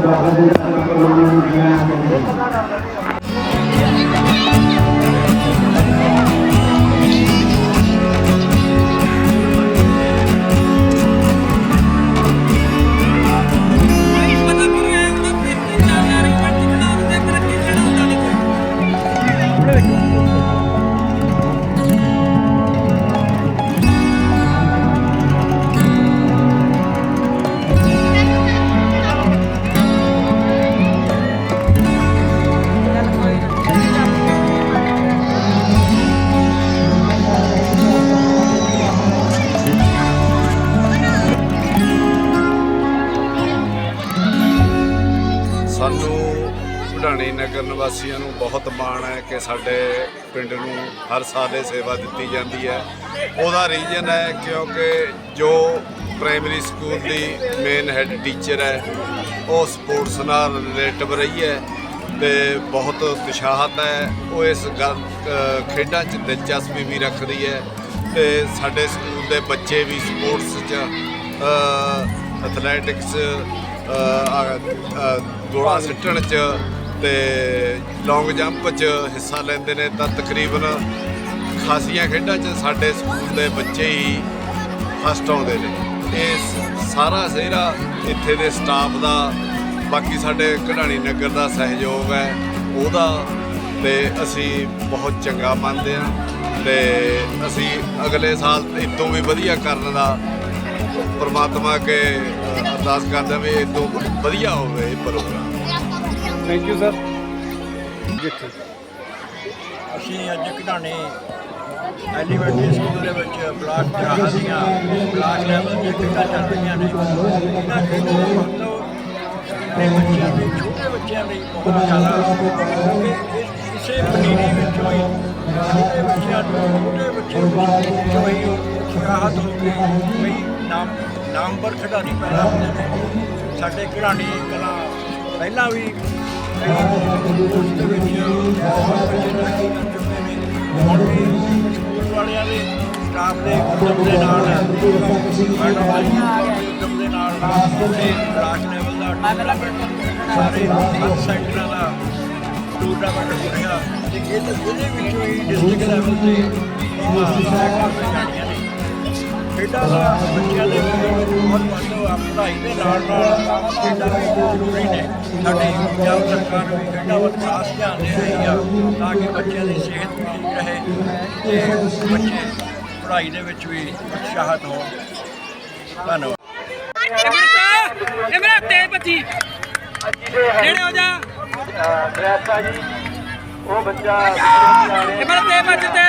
ਬਾਹਰ ਦੇ ਲੋਕਾਂ ਨੂੰ ਗਿਆ ਹੈ ਹਰ ਸਾਲ ਇਹ ਸੇਵਾ ਦਿੱਤੀ ਜਾਂਦੀ ਹੈ। ਉਹਦਾ ਰੀਜ਼ਨ ਹੈ ਕਿਉਂਕਿ ਜੋ ਪ੍ਰਾਇਮਰੀ ਸਕੂਲ ਦੀ ਮੇਨ ਹੈੱਡ ਟੀਚਰ ਹੈ, ਉਹ ਸਪੋਰਟਸ ਨਾਲ ਰਿਲੇਟਿਵ ਰਹੀ ਹੈ ਤੇ ਬਹੁਤ ਉਤਸ਼ਾਹਤ ਹੈ। ਉਹ ਇਸ ਗੱਲ ਖੇਡਾਂ 'ਚ ਦਿਲਚਸਪੀ ਵੀ ਰੱਖਦੀ ਹੈ ਤੇ ਸਾਡੇ ਸਕੂਲ ਦੇ ਬੱਚੇ ਵੀ ਸਪੋਰਟਸ 'ਚ ਐਥਲੈਟਿਕਸ ਦੌੜਾ ਸਿੱਟਣ 'ਚ ਤੇ ਲੌਂਗ ਜੰਪ 'ਚ ਹਿੱਸਾ ਲੈਂਦੇ ਨੇ ਤਾਂ ਤਕਰੀਬਨ ਖਾਸੀਆਂ ਖੇਡਾਂ 'ਚ ਸਾਡੇ ਸਕੂਲ ਦੇ ਬੱਚੇ ਹੀ ਫਸਟ ਆਉਂਦੇ ਨੇ। ਇਹ ਸਾਰਾ ਸਿਹਰਾ ਇੱਥੇ ਦੇ ਸਟਾਫ ਦਾ, ਬਾਕੀ ਸਾਡੇ ਕਢਾਣੀ ਨਗਰ ਦਾ ਸਹਿਯੋਗ ਹੈ ਉਹਦਾ ਤੇ ਅਸੀਂ ਬਹੁਤ ਚੰਗਾ ਮੰਨਦੇ ਹਾਂ ਤੇ ਅਸੀਂ ਅਗਲੇ ਸਾਲ ਇਤੋਂ ਵੀ ਵਧੀਆ ਕਰਨ ਦਾ ਪਰਮਾਤਮਾ ਅੱਗੇ ਅਰਦਾਸ ਕਰਦੇ ਹਾਂ ਵੀ ਇਹ ਵਧੀਆ ਹੋਵੇ ਇਹ ਪ੍ਰੋਗਰਾਮ। ਥੈਂਕ ਯੂ ਸਰ ਅਸੀਂ ਅੱਜ ਘਟਾਣੇ ਐਲੀਮੈਂਟਰੀ ਸਕੂਲ ਦੇ ਵਿੱਚ ਬਲਾਕ ਚਾਹਾਂ ਦੀਆਂ, ਬਲਾਕ ਲੈਵਲ ਦੀਆਂ ਖੇਡਾਂ ਚੱਲ ਰਹੀਆਂ ਨੇ। ਇਹਨਾਂ ਖੇਡਾਂ ਦਾ ਮਹੱਤਵ ਆਪਣੇ ਬੱਚਿਆਂ ਦੇ, ਛੋਟੇ ਬੱਚਿਆਂ ਲਈ ਬਹੁਤ ਜ਼ਿਆਦਾ ਕਿਉਂਕਿ ਇਸ- ਇਸੇ ਪਨੀਰੀ ਵਿੱਚੋਂ ਹੀ ਛੋਟੇ ਬੱਚਿਆਂ ਨੂੰ, ਛੋਟੇ ਬੱਚੇ ਵਿੱਚੋਂ ਹੀ ਉਤਸ਼ਾਹਤ ਹੋ ਕੇ ਕਈ ਨਾਮ, ਨਾਮਵਰ ਖਿਡਾਰੀ ਪੈਦਾ ਹੁੰਦੇ ਨੇ। ਸਾਡੇ ਖਿਡਾਰੀ ਕਲਾ ਪਹਿਲਾਂ ਵੀ ਵਾਲਿਆਂ ਦੇ ਸਟਾਫ ਦੇ ਉਦਮ ਦੇ ਨਾਲ, ਮੈਡਮ ਦੇ ਉਦਮ ਦੇ ਨਾਲ, ਤੇ ਬਲਾਕ ਲੈਵਲ ਦਾ ਟੂਰਨਾਮੈਂਟ ਸਾਰੇ ਹਰ ਸੈਕਟਰਾਂ ਦਾ ਟੂਰਨਾਮੈਂਟ ਹੋ ਰਿਹਾ। ਤੇ ਇਹ ਇਹਦੇ ਵਿੱਚੋਂ ਹੀ ਡਿਸਟ੍ਰਿਕਟ ਲੈਵਲ ਤੇ ਸੈਕਟਰ ਤੇ ਜਾਣੀਆਂ ਨੇ ਖੇਡਾਂ ਦਾ ਬੱਚਿਆਂ ਦੇ ਲਈ ਬਹੁਤ ਮਹੱਤਵ ਆ ਪੜ੍ਹਾਈ ਦੇ ਨਾਲ ਨਾਲ ਖੇਡਾਂ ਵੀ ਜ਼ਰੂਰੀ ਨੇ। ਸਾਡੀ ਪੰਜਾਬ ਸਰਕਾਰ ਵੀ ਖੇਡਾਂ ਵੱਲ ਖਾਸ ਧਿਆਨ ਦੇ ਰਹੀ ਆ ਤਾਂ ਕਿ ਬੱਚਿਆਂ ਦੀ ਸਿਹਤ ਵੀ ਠੀਕ ਰਹੇ ਤੇ ਬੱਚੇ ਪੜ੍ਹਾਈ ਦੇ ਵਿੱਚ ਵੀ ਉਤਸ਼ਾਹਤ ਹੋਣ। ਧੰਨਵਾਦ। ਇਹ ਮੇਰਾ ਤੇ ਬੱਚੀ ਨੇੜੇ ਹੋ ਜਾ। ਡਰੈਸਾ ਜੀ ਉਹ ਬੱਚਾ ਇਹ ਮੇਰਾ ਤੇ। ਬੱਚ ਤੇ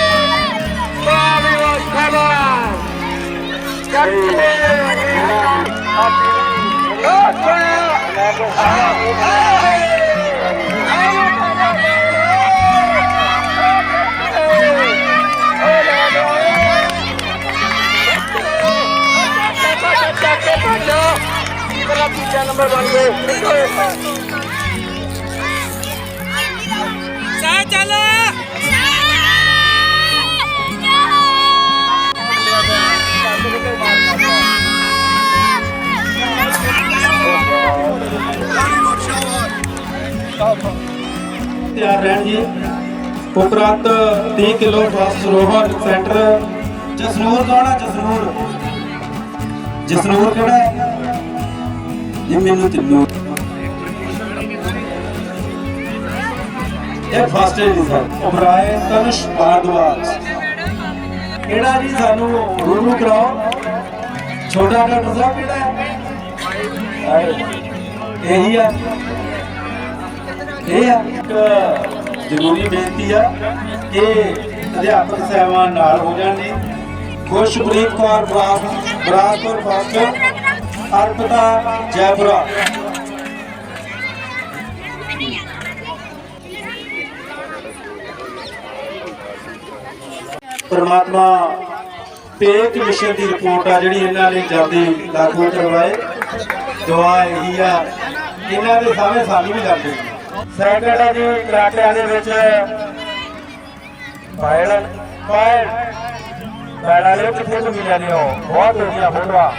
ਅਬਦੁੱਲਾਪੁਰ ਰਵਿੰਦਰ ਸਿੰਘ ਸਾ ਤਿਆਰ ਰਹਿਣ ਜੀ। ਉਪਰੰਤ 30 ਕਿਲੋ ਫਾਸਟ ਰੋਹਰ ਸੈਂਟਰ। ਜਸਨੂਰ ਕੌਣ ਹੈ ਜਸਨੂਰ। ਜਸਨੂਰ ਕਿਹੜਾ ਹੈ? ਇਹ ਮੈਨੂੰ ਤਿੰਨੋਂ ਇਹ ਫਾਸਟ ਹੈ। ਜੀ ਸਰ ਉਬਰਾਏ ਤਨਸ਼ ਭਾਰਦਵਾਜ ਕਿਹੜਾ ਜੀ ਸਾਨੂੰ ਰੂਰੂ ਕਰਾਓ? ਛੋਟਾ ਡਾਕਟਰ ਸਾਹਿਬ ਕਿਹੜਾ ਹੈ? ਹਾਏ, ਇਹੀ ਆ। ਇਹ ਇੱਕ ਜ਼ਰੂਰੀ ਬੇਨਤੀ ਆ ਕਿ ਅਧਿਆਪਕ ਸਹਿਬਾਨ ਨਾਲ ਹੋ ਜਾਣਗੇ ਜੀ। ਖੁਸ਼ਪ੍ਰੀਤ ਕੌਰ ਬਰਾਸ ਬਰਾਸਪੁਰ ਫਾਸਟਰ ਅਰਪਤਾ ਜੈਪੁਰਾ ਪਰਮਾਤਮਾ ਪੇਕ ਮਿਸ਼ਨ ਦੀ ਰਿਪੋਰਟ ਆ ਜਿਹੜੀ ਇਹਨਾਂ ਨੇ ਜਲਦੀ ਲਾਗੂ ਕਰਵਾਏ। ਦੁਆ ਇਹੀ ਆ, ਇਹਨਾਂ ਦੇ ਸਾਹਮਣੇ ਸਾਨੂੰ ਵੀ ਲੱਗਦੀ ਆ ਜੀ ਕਰਾਟਿਆਂ ਦੇ ਵਿੱਚ ਪਾਇਲ ਪਾਇਲ ਪੈੜਾ ਲਿਓ ਕਿੱਥੇ ਘੁੰਮੀ ਜਾਂਦੇ ਹੋ ਬਹੁਤ ਵਧੀਆ ਫੋਟੋਆ।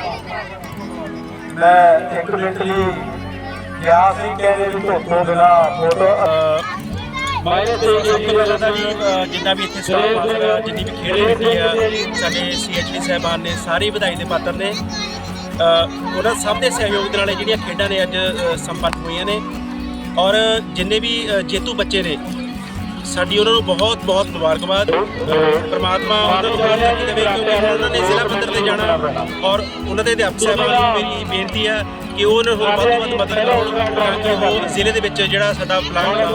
ਮੈਂ ਇੱਕ ਮਿੰਟ ਲਈ ਗਿਆ ਸੀ ਕਹਿੰਦੇ ਵੀ ਧੋਤੋਂ ਬਿਨਾ ਫੋਟੋ ਸਭ ਤੋਂ ਪਹਿਲਾਂ ਤਾਂ ਜੀ ਅ, ਜਿੰਨਾ ਵੀ ਇੱਥੇ ਸਟਾਫ ਜਿੰਨੀ ਵੀ ਖੇਡ ਹੁੰਦੀ ਆ ਸਾਡੇ ਸੀਐਚਡੀ ਸਾਹਿਬਾਨ ਨੇ ਸਾਰੇ ਵਧਾਈ ਦੇ ਪਾਤਰ ਨੇ। ਉਹਨਾਂ ਸਭ ਦੇ ਸਹਿਯੋਗ ਦੇ ਨਾਲ ਜਿਹੜੀਆਂ ਖੇਡਾਂ ਨੇ ਅੱਜ ਸੰਪੰਨ ਹੋਈਆਂ ਨੇ। ਔਰ ਜਿੰਨੇ ਵੀ ਜੇਤੂ ਬੱਚੇ ਨੇ ਸਾਡੀ ਉਹਨਾਂ ਨੂੰ ਬਹੁਤ ਬਹੁਤ ਮੁਬਾਰਕਬਾਦ। ਪ੍ਰਮਾਤਮਾ ਉਹਨਾਂ ਨੂੰ ਤਰੱਕੀ ਦੇਵੇ ਕਿਉਂਕਿ ਉਹਨਾਂ ਨੇ ਜ਼ਿਲ੍ਹਾ ਪੱਧਰ ਤੇ ਜਾਣਾ ਔਰ ਉਹਨਾਂ ਦੇ ਅਧਿਆਪਕ ਸਾਹਿਬਾਨ ਨੂੰ ਮੇਰੀ ਬੇਨਤੀ ਆ ਕਿ ਉਹ ਉਹਨਾਂ ਨੂੰ ਵੱਧ ਤੋਂ ਵੱਧ ਮਦਦ ਕਰਨ ਤਾਂ ਕਿ ਉਹ ਜ਼ਿਲ੍ਹੇ ਦੇ ਵਿੱਚ ਜਿਹੜਾ ਸਾਡਾ ਪਲਾਨ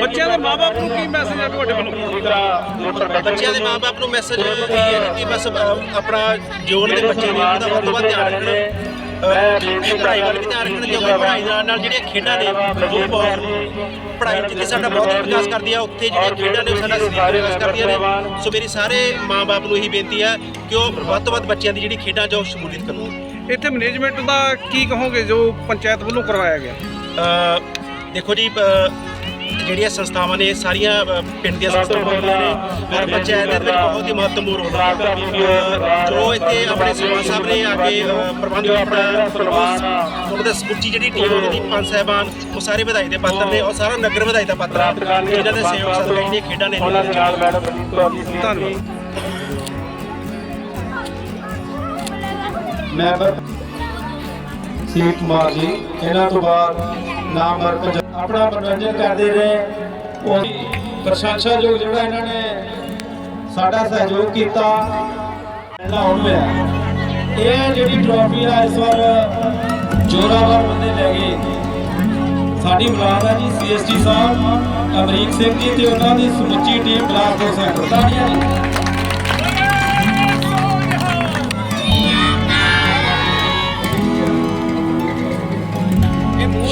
ਬੱਚਿਆਂ ਦੇ ਮਾਪੇ ਨੂੰ ਕੀ ਮੈਸੇਜ ਹੈ ਤੁਹਾਡੇ ਵੱਲੋਂ? ਬੱਚਿਆਂ ਦੇ ਮਾਪੇ ਨੂੰ ਮੈਸੇਜ ਇਹ ਹੈ ਕਿ ਬਸ ਆਪਣਾ ਜੋ ਉਹਨਾਂ ਦੇ ਬੱਚੇ ਨੇ ਉਹਦਾ ਵੱਧ ਤੋਂ ਵੱਧ ਧਿਆਨ ਰੱਖਣ। ਅ, ਪੜ੍ਹਾਈ ਵੱਲ ਵੀ ਧਿਆਨ ਰੱਖਣ ਕਿਉਂਕਿ ਪੜ੍ਹਾਈ ਦੇ ਨਾਲ ਨਾਲ ਜਿਹੜੀਆਂ ਖੇਡਾਂ ਨੇ ਉਹ ਬਹੁਤ ਪੜ੍ਹਾਈ ਜਿੱਥੇ ਸਾਡਾ ਬਹੁਤ ਵਿਕਾਸ ਕਰਦੀ ਆ ਉੱਥੇ ਜਿਹੜੀਆਂ ਖੇਡਾਂ ਨੇ ਉਹ ਸਾਡਾ ਸਰੀਰ ਵਿਕਾਸ ਕਰਦੀਆਂ ਨੇ। ਸੋ ਮੇਰੀ ਸਾਰੇ ਮਾਪੇ ਨੂੰ ਇਹੀ ਬੇਨਤੀ ਆ ਕਿ ਉਹ ਵੱਧ ਤੋਂ ਵੱਧ ਬੱਚਿਆਂ ਦੀ ਜਿਹੜੀ ਖੇਡਾਂ ਉਹ ਸ਼ਮੂਲੀਅਤ ਕਰੋ ਇੱਥੇ ਮੈਨੇਜਮੈਂਟ ਦਾ ਕੀ ਕਹੋਗੇ ਜੋ ਪੰਚਾਇਤ ਵੱਲੋਂ ਕਰਵਾਇਆ ਗਿਆ? ਦੇਖੋ ਜੀ ਜਿਹੜੀਆਂ ਸੰਸਥਾਵਾਂ ਨੇ ਸਾਰੀਆਂ ਪਿੰਡ ਦੀਆਂ ਸੰਸਥਾਵਾਂ ਨੇ ਔਰ ਪੰਚਾਇਤ ਦੇ ਵਿੱਚ ਬਹੁਤ ਹੀ ਮਹੱਤਵਪੂਰਨ ਰੋਲ ਹੁੰਦਾ ਹੈ ਜੋ ਇੱਥੇ ਆਪਣੇ ਸਰਪੰਚ ਸਾਹਿਬ ਨੇ ਆ ਕੇ ਪ੍ਰਬੰਧ ਕੀਤਾ। ਉਸ- ਉਹਨਾਂ ਦਾ ਸਮੁੱਚੀ ਜਿਹੜੀ ਟੀਮ ਉਹਨਾਂ ਦੀ ਪੰਜ ਸਾਹਿਬਾਨ ਉਹ ਸਾਰੇ ਵਧਾਈ ਦੇ ਪਾਤਰ ਨੇ ਔਰ ਸਾਰਾ ਨਗਰ ਵਧਾਈ ਦਾ ਪਾਤਰ ਆ। ਦੇ ਸਹਿਯੋਗ ਸਦਕਾ ਜਿਹੜੀਆਂ ਖੇਡਾਂ ਨੇ ਸੀ। ਧੰਨਵਾਦ। ਮੈਂਬਰ ਸੀਟ ਕੁਮਾਰ ਜੀ ਇਹਨਾਂ ਤੋਂ ਬਾਅਦ ਨਾਮਵਰ ਆਪਣਾ ਮਨੋਰੰਜਨ ਕਰਦੇ ਰਹੇ। ਉਹ ਪ੍ਰਸ਼ੰਸਾਯੋਗ ਜਿਹੜਾ ਇਹਨਾਂ ਨੇ ਸਾਡਾ ਸਹਿਯੋਗ ਕੀਤਾ ਇਹਨਾਂ ਹੁਣ ਹੋਇਆ। ਇਹ ਜਿਹੜੀ ਟਰੋਫੀ ਆ, ਇਸ ਵਾਰ ਜੋਰਾਵਰ ਬੰਦੇ ਲੈ ਗਏ। ਸਾਡੀ ਮੁਰਾਦ ਹੈ ਜੀ ਸੀਐਸਟੀ ਸਾਹਿਬ, ਅਮਰੀਕ ਸਿੰਘ ਜੀ ਤੇ ਉਹਨਾਂ ਦੀ ਸਮੁੱਚੀ ਟੀਮ ਬਲਾਕ ਸੈਕਟਰ ਤਾੜੀਆਂ ਜੀ।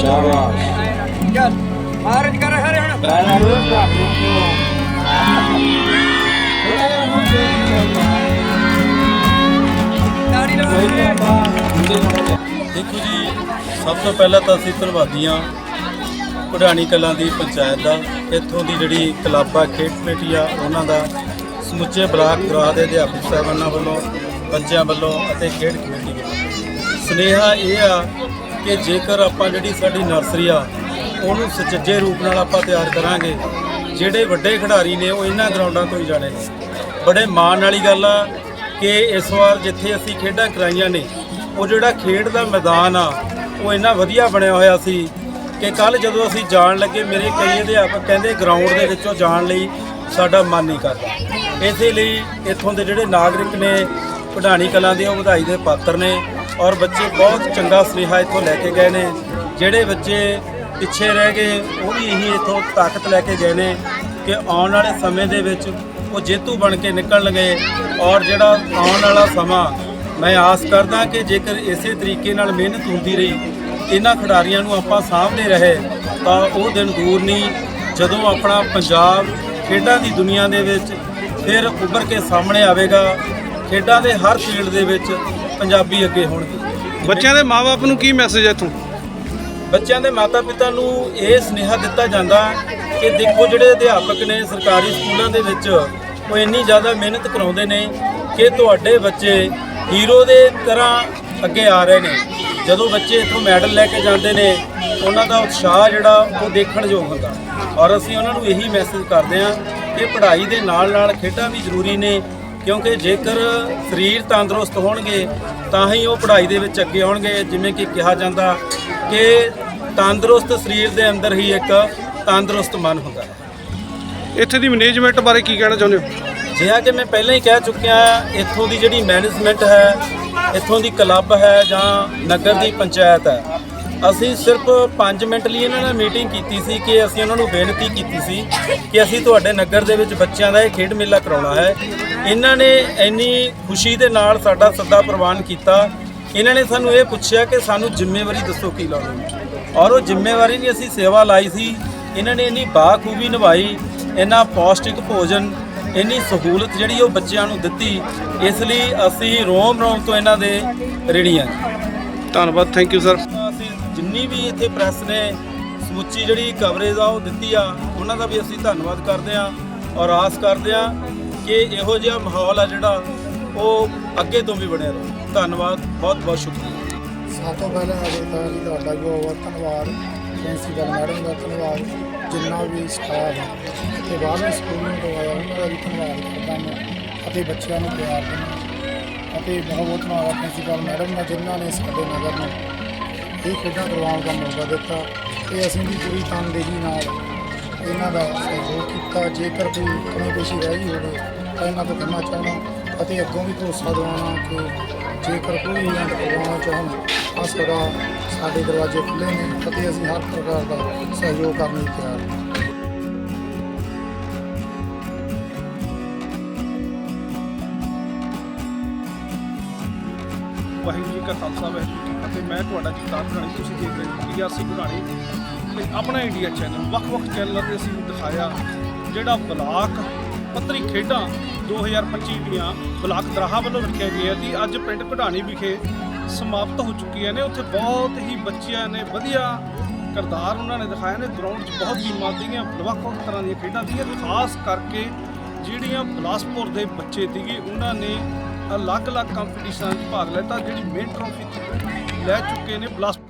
ਸ਼ਾਬਾਸ਼। ਚੱਲ ਮਾਰਜ ਕਰ ਹਰੇ ਹੁਣ। ਪੈਰਾਂ ਨੂੰ ਦੇਖੋ ਜੀ, ਸਭ ਤੋਂ ਪਹਿਲਾਂ ਤਾਂ ਅਸੀਂ ਧੰਨਵਾਦੀ ਹਾਂ ਕਢਾਣੀ ਕਲਾਂ ਦੀ ਪੰਚਾਇਤ ਦਾ, ਇੱਥੋਂ ਦੀ ਜਿਹੜੀ ਕਲੱਬ ਆ ਖੇਡ ਕਮੇਟੀ ਆ, ਉਹਨਾਂ ਦਾ ਸਮੁੱਚੇ ਬਲਾਕ ਗ੍ਰਾਹ ਦੇ ਅਧਿਆਪਕ ਸਾਹਿਬਾਨਾਂ ਵੱਲੋਂ, ਬੱਚਿਆਂ ਵੱਲੋਂ ਅਤੇ ਖੇਡ ਕਮੇਟੀ ਵੱਲੋਂ। ਸਨੇਹਾ ਇਹ ਆ ਕਿ ਜੇਕਰ ਆਪਾਂ ਜਿਹੜੀ ਸਾਡੀ ਨਰਸਰੀ ਆ ਉਹਨੂੰ ਸੁਚੱਜੇ ਰੂਪ ਨਾਲ ਆਪਾਂ ਤਿਆਰ ਕਰਾਂਗੇ। ਜਿਹੜੇ ਵੱਡੇ ਖਿਡਾਰੀ ਨੇ ਉਹ ਇਹਨਾਂ ਗਰਾਊਂਡਾਂ ਤੋਂ ਹੀ ਜਾਣੇ ਨੇ। ਬੜੇ ਮਾਣ ਵਾਲੀ ਗੱਲ ਆ ਕਿ ਇਸ ਵਾਰ ਜਿੱਥੇ ਅਸੀਂ ਖੇਡਾਂ ਕਰਾਈਆਂ ਨੇ, ਉਹ ਜਿਹੜਾ ਖੇਡ ਦਾ ਮੈਦਾਨ ਆ, ਉਹ ਇੰਨਾ ਵਧੀਆ ਬਣਿਆ ਹੋਇਆ ਸੀ ਕਿ ਕੱਲ ਜਦੋਂ ਅਸੀਂ ਜਾਣ ਲੱਗੇ, ਮੇਰੇ ਕਈ ਅਧਿਆਪਕ ਕਹਿੰਦੇ ਗਰਾਊਂਡ ਦੇ ਵਿੱਚੋਂ ਜਾਣ ਲਈ ਸਾਡਾ ਮਨ ਨਹੀਂ ਕਰਦਾ। ਇਸੇ ਲਈ ਇੱਥੋਂ ਦੇ ਜਿਹੜੇ ਨਾਗਰਿਕ ਨੇ ਕਢਾਣੀ ਕਲਾਂ ਦੇ, ਉਹ ਵਧਾਈ ਦੇ ਪਾਤਰ ਨੇ ਔਰ ਬੱਚੇ ਬਹੁਤ ਚੰਗਾ ਸੁਨੇਹਾ ਇੱਥੋਂ ਲੈ ਕੇ ਗਏ ਨੇ। ਜਿਹੜੇ ਬੱਚੇ ਪਿੱਛੇ ਰਹਿ ਗਏ ਉਹ ਵੀ ਇਹੀ ਇੱਥੋਂ ਤਾਕਤ ਲੈ ਕੇ ਗਏ ਨੇ ਕਿ ਆਉਣ ਵਾਲੇ ਸਮੇਂ ਦੇ ਵਿੱਚ ਉਹ ਜੇਤੂ ਬਣ ਕੇ ਨਿਕਲਣਗੇ ਔਰ ਜਿਹੜਾ ਆਉਣ ਵਾਲਾ ਸਮਾਂ, ਮੈਂ ਆਸ ਕਰਦਾ ਕਿ ਜੇਕਰ ਇਸੇ ਤਰੀਕੇ ਨਾਲ ਮਿਹਨਤ ਹੁੰਦੀ ਰਹੀ, ਇਹਨਾਂ ਖਿਡਾਰੀਆਂ ਨੂੰ ਆਪਾਂ ਸਾਹਮਣੇ ਰਹੇ, ਤਾਂ ਉਹ ਦਿਨ ਦੂਰ ਨਹੀਂ, ਜਦੋਂ ਆਪਣਾ ਪੰਜਾਬ ਖੇਡਾਂ ਦੀ ਦੁਨੀਆ ਦੇ ਵਿੱਚ ਫਿਰ ਉੱਭਰ ਕੇ ਸਾਹਮਣੇ ਆਵੇਗਾ, ਖੇਡਾਂ ਦੇ ਹਰ ਫੀਲਡ ਦੇ ਵਿੱਚ ਪੰਜਾਬੀ ਅੱਗੇ ਹੋਣਗੇ। ਬੱਚਿਆਂ ਦੇ ਮਾਪੇ ਨੂੰ ਕੀ ਮੈਸੇਜ ਹੈ ਇੱਥੋਂ? ਬੱਚਿਆਂ ਦੇ ਮਾਤਾ-ਪਿਤਾ ਨੂੰ ਇਹ ਸੁਨੇਹਾ ਦਿੱਤਾ ਜਾਂਦਾ ਕਿ ਦੇਖੋ ਜਿਹੜੇ ਅਧਿਆਪਕ ਨੇ ਸਰਕਾਰੀ ਸਕੂਲਾਂ ਦੇ ਵਿੱਚ, ਉਹ ਇੰਨੀ ਜ਼ਿਆਦਾ ਮਿਹਨਤ ਕਰਾਉਂਦੇ ਨੇ ਕਿ ਤੁਹਾਡੇ ਬੱਚੇ ਹੀਰੋ ਦੇ ਤਰ੍ਹਾਂ ਅੱਗੇ ਆ ਰਹੇ ਨੇ। ਜਦੋਂ ਬੱਚੇ ਇੱਥੋਂ ਮੈਡਲ ਲੈ ਕੇ ਜਾਂਦੇ ਨੇ, ਉਹਨਾਂ ਦਾ ਉਤਸ਼ਾਹ ਜਿਹੜਾ, ਉਹ ਦੇਖਣ ਯੋਗ ਹੁੰਦਾ। ਔਰ ਅਸੀਂ ਉਹਨਾਂ ਨੂੰ ਇਹੀ ਮੈਸੇਜ ਕਰਦੇ ਹਾਂ ਕਿ ਪੜ੍ਹਾਈ ਦੇ ਨਾਲ-ਨਾਲ ਖੇਡਾਂ ਵੀ ਜ਼ਰੂਰੀ ਨੇ, ਕਿਉਂਕਿ ਜੇਕਰ ਸਰੀਰ ਤੰਦਰੁਸਤ ਹੋਣਗੇ, ਤਾਂ ਹੀ ਉਹ ਪੜ੍ਹਾਈ ਦੇ ਵਿੱਚ ਅੱਗੇ ਆਉਣਗੇ, ਜਿਵੇਂ ਕਿ ਕਿਹਾ ਜਾਂਦਾ ਕਿ ਤੰਦਰੁਸਤ ਸਰੀਰ ਦੇ ਅੰਦਰ ਹੀ ਇੱਕ ਤੰਦਰੁਸਤ ਮਨ ਹੁੰਦਾ ਹੈ। ਇੱਥੇ ਦੀ ਮੈਨੇਜਮੈਂਟ ਬਾਰੇ ਕੀ ਕਹਿਣਾ ਚਾਹੁੰਦੇ ਹੋ? ਜਿਹਾ ਕਿ ਮੈਂ ਪਹਿਲਾਂ ਹੀ ਕਹਿ ਚੁੱਕਿਆ ਇੱਥੋਂ ਦੀ ਜਿਹੜੀ ਮੈਨੇਜਮੈਂਟ ਹੈ ਇੱਥੋਂ ਦੀ ਕਲੱਬ ਹੈ ਜਾਂ ਨਗਰ ਦੀ ਪੰਚਾਇਤ ਹੈ ਅਸੀਂ ਸਿਰਫ 5 ਮਿੰਟ ਲਈ ਇਹਨਾਂ ਨਾਲ ਮੀਟਿੰਗ ਕੀਤੀ ਸੀ ਕਿ ਅਸੀਂ ਉਹਨਾਂ ਨੂੰ ਬੇਨਤੀ ਕੀਤੀ ਸੀ ਕਿ ਅਸੀਂ ਤੁਹਾਡੇ ਨਗਰ ਦੇ ਵਿੱਚ ਬੱਚਿਆਂ ਦਾ ਇਹ ਖੇਡ ਮੇਲਾ ਕਰਾਉਣਾ ਹੈ। ਇਹਨਾਂ ਨੇ ਇੰਨੀ ਖੁਸ਼ੀ ਦੇ ਨਾਲ ਸਾਡਾ ਸੱਦਾ ਪ੍ਰਵਾਨ ਕੀਤਾ ਇਹਨਾਂ ਨੇ ਸਾਨੂੰ ਇਹ ਪੁੱਛਿਆ ਕਿ ਸਾਨੂੰ ਜ਼ਿੰਮੇਵਾਰੀ ਦੱਸੋ ਕੀ ਲਾਉਣੀ ਔਰ ਉਹ ਜ਼ਿੰਮੇਵਾਰੀ ਨਹੀਂ ਅਸੀਂ ਸੇਵਾ ਲਾਈ ਸੀ। ਇਹਨਾਂ ਨੇ ਇੰਨੀ ਬਾਖੂਬੀ ਨਿਭਾਈ ਇੰਨਾ ਪੌਸ਼ਟਿਕ ਭੋਜਨ ਇੰਨੀ ਸਹੂਲਤ ਜਿਹੜੀ ਉਹ ਬੱਚਿਆਂ ਨੂੰ ਦਿੱਤੀ ਇਸ ਲਈ ਅਸੀਂ ਰੋਮ ਰੋਮ ਤੋਂ ਇਹਨਾਂ ਦੇ ਰਿਣੀ ਹਾਂ ਧੰਨਵਾਦ ਥੈਂਕ ਯੂ ਸਰ ਅਸੀਂ ਜਿੰਨੀ ਵੀ ਇੱਥੇ ਪ੍ਰੈਸ ਨੇ ਸਮੁੱਚੀ ਜਿਹੜੀ ਕਵਰੇਜ ਆ ਉਹ ਦਿੱਤੀ ਆ ਉਹਨਾਂ ਦਾ ਵੀ ਅਸੀਂ ਧੰਨਵਾਦ ਕਰਦੇ ਆ ਔਰ ਆਸ ਕਰਦੇ ਆ ਕਿ ਇਹੋ ਜਿਹਾ ਮਾਹੌਲ ਆ ਜਿਹੜਾ ਉਹ ਅੱਗੇ ਤੋਂ ਵੀ ਬਣਿਆ ਰਹੇ। ਧੰਨਵਾਦ, ਬਹੁਤ ਬਹੁਤ ਸ਼ੁਕਰੀਆ। ਸਭ ਤੋਂ ਪਹਿਲਾਂ ਅਜੇ ਤਾਂ ਜੀ ਤੁਹਾਡਾ ਵੀ ਬਹੁਤ ਬਹੁਤ ਧੰਨਵਾਦ। ਪ੍ਰਿੰਸੀਪਲ ਮੈਡਮ ਦਾ ਧੰਨਵਾਦ, ਜਿੰਨਾ ਵੀ ਸਟਾਫ ਹੈ ਤੇ ਬਾਹਰਲੇ ਸਕੂਲਾਂ ਤੋਂ ਆਇਆ ਉਹਨਾਂ ਦਾ ਵੀ ਧੰਨਵਾਦ ਕਰਦਾ ਮੈਂ, ਅਤੇ ਬੱਚਿਆਂ ਨੂੰ ਪਿਆਰ ਦਿੰਦਾ ਅਤੇ ਬਹੁਤ ਬਹੁਤ ਧੰਨਵਾਦ ਪ੍ਰਿੰਸੀਪਲ ਮੈਡਮ ਦਾ, ਜਿਨ੍ਹਾਂ ਨੇ ਸਾਡੇ ਨਗਰ ਨੂੰ ਇਹ ਖੇਡਾਂ ਕਰਵਾਉਣ ਦਾ ਮੌਕਾ ਦਿੱਤਾ। ਤੇ ਅਸੀਂ ਵੀ ਪੂਰੀ ਤਨਦੇਹੀ ਨਾਲ ਇਹਨਾਂ ਦਾ ਸਹਿਯੋਗ ਕੀਤਾ। ਜੇਕਰ ਕੋਈ ਕਮੀ ਪੇਸ਼ੀ ਰਹਿ ਹੋਵੇ, ਤਾਂ ਇਹਨਾਂ ਤੋਂ ਕਹਿਣਾ ਚਾਹੁੰਦਾ ਅਤੇ ਅੱਗੋਂ ਵੀ ਭਰੋਸਾ ਦਿਵਾਉਣਾ ਕਿ ਜੇਕਰ ਕੋਈ ਇਵੈਂਟ ਕਰਵਾਉਣਾ ਚਾਹੁਣ ਤਾਂ ਸਦਾ ਸਾਡੇ ਦਰਵਾਜ਼ੇ ਖੁੱਲ੍ਹੇ ਨੇ ਅਤੇ ਅਸੀਂ ਹਰ ਪ੍ਰਕਾਰ ਦਾ ਸਹਿਯੋਗ ਕਰਨ ਲਈ ਤਿਆਰ ਹਾਂ। ਵਾਹਿਗੁਰੂ ਜੀ ਕਾ ਖਾਲਸਾ, ਵਾਹਿਗੁਰੂ ਜੀ ਅਤੇ ਮੈਂ ਤੁਹਾਡਾ ਜਗਤਾਰ ਘਰਾਣੀ ਤੁਸੀਂ ਦੇਖ ਰਹੇ ਹੋ ਇੰਡੀਆ ਸਿੰਘ ਘਰਾਣੀ ਤੇ ਆਪਣਾ ਇੰਡੀਆ ਚੈਨਲ ਵੱਖ-ਵੱਖ ਚੈਨਲਾਂ ਤੇ ਅਸੀਂ ਦਿਖਾਇਆ ਜਿਹੜਾ ਬਲਾਕ ਪੱਧਰੀ ਖੇਡਾਂ 2025 ਦੀਆਂ ਬਲਾਕ ਦਰਾਹਾ ਵੱਲੋਂ ਰੱਖਿਆ ਗਿਆ ਸੀ ਅੱਜ ਪਿੰਡ ਘੜਾਣੀ ਵਿਖੇ ਸਮਾਪਤ ਹੋ ਚੁੱਕੀਆਂ ਨੇ। ਉੱਥੇ ਬਹੁਤ ਹੀ ਬੱਚਿਆਂ ਨੇ ਵਧੀਆ ਕਿਰਦਾਰ ਉਹਨਾਂ ਨੇ ਦਿਖਾਇਆ ਨੇ। ਗਰਾਊਂਡ 'ਚ ਬਹੁਤ ਟੀਮਾਂ ਦੀਆਂ ਵੱਖ-ਵੱਖ ਤਰ੍ਹਾਂ ਦੀਆਂ ਖੇਡਾਂ ਦੀਆਂ ਖਾਸ ਕਰਕੇ ਜਿਹੜੀਆਂ ਬਲਾਸਪੁਰ ਦੇ ਬੱਚੇ ਸੀਗੇ, ਉਹਨਾਂ ਨੇ ਅਲੱਗ-ਅਲੱਗ ਕੰਪੀਟੀਸ਼ਨਾਂ 'ਚ ਭਾਗ ਲਿਆ ਜਿਹੜੀ ਮੇਨ ਟਰੋਫੀ ਲੈ ਚੁੱਕੇ ਨੇ ਬਲਾਸਪੁਰ